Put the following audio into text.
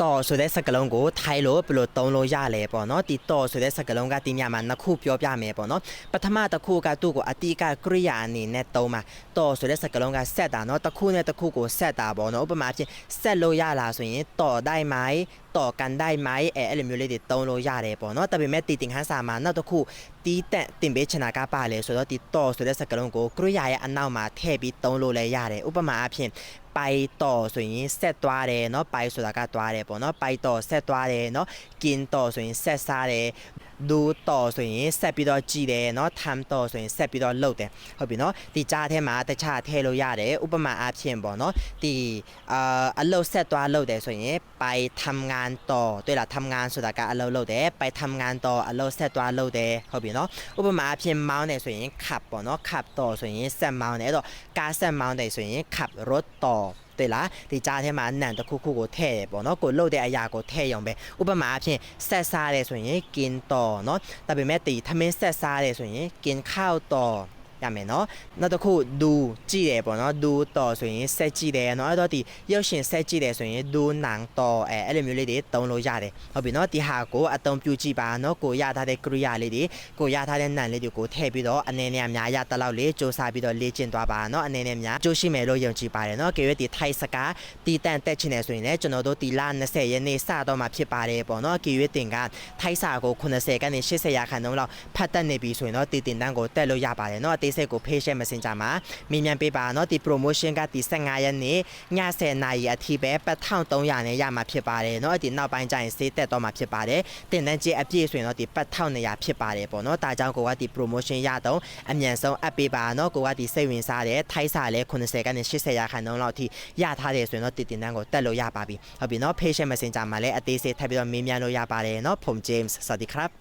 တော်ဆိုတဲ့စကားလုံးကိုထိုင်လို့ဘယ်လိုသုံးလို့ရလဲပေါ့နော်ဒီတော်ဆိုတဲ့စကားလုံးကဒီညမှာနှစ်ခုပြောပြမယ်ပေါ့နော်ပထမတစ်ခုကသူ့ကိုအတိကကရိယာအနေနဲ့သုံးပါတော်ဆိုတဲ့စကားလုံးကဆက်တာနော်တစ်ခုနဲ့တစ်ခုကိုဆက်တာပေါ့နော်ဥပမာအဖြစ်ဆက်လို့ရလားဆိုရင်တော်တိုင်းမိုင်းတော်ကန်တိုင်းမိုင်းအဲအဲ့လိုမျိုးလေးတွေသုံးလို့ရတယ်ပေါ့နော်ဒါပေမဲ့တီတင်ခန်းစာမှာနောက်တစ်ခုတီးတက်တင်ပေးချင်တာကပါလေဆိုတော့ဒီတော်ဆိုတဲ့စကားလုံးကိုကရိယာရဲ့အနောက်မှာထည့်ပြီးသုံးလို့လည်းရတယ်ဥပမာအဖြစ် ပိုက်တော်ဆိုရင်ဆက်သွားတယ်เนาะပိုက်ဆိုတာကသွားတယ်ပေါ့เนาะပိုက်တော်ဆက်သွားတယ်เนาะกินတော်ဆိုရင်ဆက်စားတယ် ဒူတော်ဆိုရင်ဆက်ပြီးတော့ကြည်တယ်เนาะทำတော်ဆိုရင်ဆက်ပြီးတော့လှုပ်တယ်ဟုတ်ပြီเนาะဒီကြားထဲမှာတခြားထည့်လို့ရတယ်ဥပမာအားဖြင့်ပေါ့เนาะဒီအာအလုပ်ဆက်သွားလှုပ်တယ်ဆိုရင်ไปทำงานต่อတွေ့လားทำงานဆိုတာကအလုပ်လုပ်တယ်ไปทำงานต่อအလုပ်ဆက်သွားလှုပ်တယ်ဟုတ်ပြီเนาะဥပမာအားဖြင့်မောင်းတယ်ဆိုရင်ขับပေါ့เนาะขับต่อဆိုရင်ဆက်မောင်းတယ်အဲ့တော့ကားဆက်မောင်းတယ်ဆိုရင်ขับรถต่อ 对လားဒီကြားထဲမှာနံတစ်ခုခုကိုထည့်ရပေါ့နော်ကိုလှုပ်တဲ့အရာကိုထည့်ရုံပဲဥပမာအဖြစ်ဆက်စားတယ်ဆိုရင်กินต่อเนาะဒါပေမဲ့ဒီသမင်းဆက်စားတယ်ဆိုရင်กินข้าวต่อ ရမယ်เนาะနောက်တစ်ခုဒူကြည့်တယ်ပေါ့နော်ဒူต่อဆိုရင်ဆက်ကြည့်တယ်เนาะအဲ့တော့ဒီရုပ်ရှင်ဆက်ကြည့်တယ်ဆိုရင်ဒူနางต่อအဲအဲ့လိုမျိုးလေးတွေသုံးလို့ရတယ်ဟုတ်ပြီเนาะဒီဟာကိုအသုံးပြုကြည့်ပါเนาะကိုရထားတဲ့ကရိယာလေးတွေကိုရထားတဲ့နံလေးတွေကိုထည့်ပြီးတော့အနေနဲ့အများရတလောက်လေးစူးစမ်းပြီးတော့လေ့ကျင့်သွားပါเนาะအနေနဲ့များကြိုးရှိမယ်လို့ယုံကြည်ပါတယ်เนาะကေရွေးဒီထိုက်စကားတီတန်တက်ချင်တယ်ဆိုရင်လည်းကျွန်တော်တို့ဒီလ20ရက်နေ့စတော့မှာဖြစ်ပါတယ်ပေါ့เนาะကေရွေးတင်ကထိုက်စာကို90ကနေ80ရာခိုင်နှုန်းလောက်ဖတ်တတ်နေပြီဆိုရင်တော့တီတင်တန်းကိုတက်လို့ရပါတယ်เนาะအသေး စိတ်ကို page messenger မှာမြင်မြန်ပေးပါเนาะဒီ promotion ကဒီ15ရက်နေ့ည10နာရီအထိပဲပတ်1300နဲ့ရမှာဖြစ်ပါတယ်เนาะဒီနောက်ပိုင်းကျရင်စေးတက်တော့မှာဖြစ်ပါတယ်တင်တန်းကြီးအပြည့်ဆိုရင်တော့ဒီပတ်1200ဖြစ်ပါတယ်ပေါ့เนาะဒါကြောင့်ကိုကဒီ promotion ရတော့အမြန်ဆုံးအပ်ပေးပါเนาะကိုကဒီစိတ်ဝင်စားတယ်ထိုက်စာလဲ90ကနေ80ရာခိုင်နှုန်းလောက်အထိရထားတယ်ဆိုရင်တော့တီတင်တန်းကိုတက်လို့ရပါပြီဟုတ်ပြီเนาะ patient messenger မှာလည်းအသေးစိတ်ထပ်ပြီးတော့မေးမြန်းလို့ရပါတယ်เนาะဖုန် James စวัสดีครับ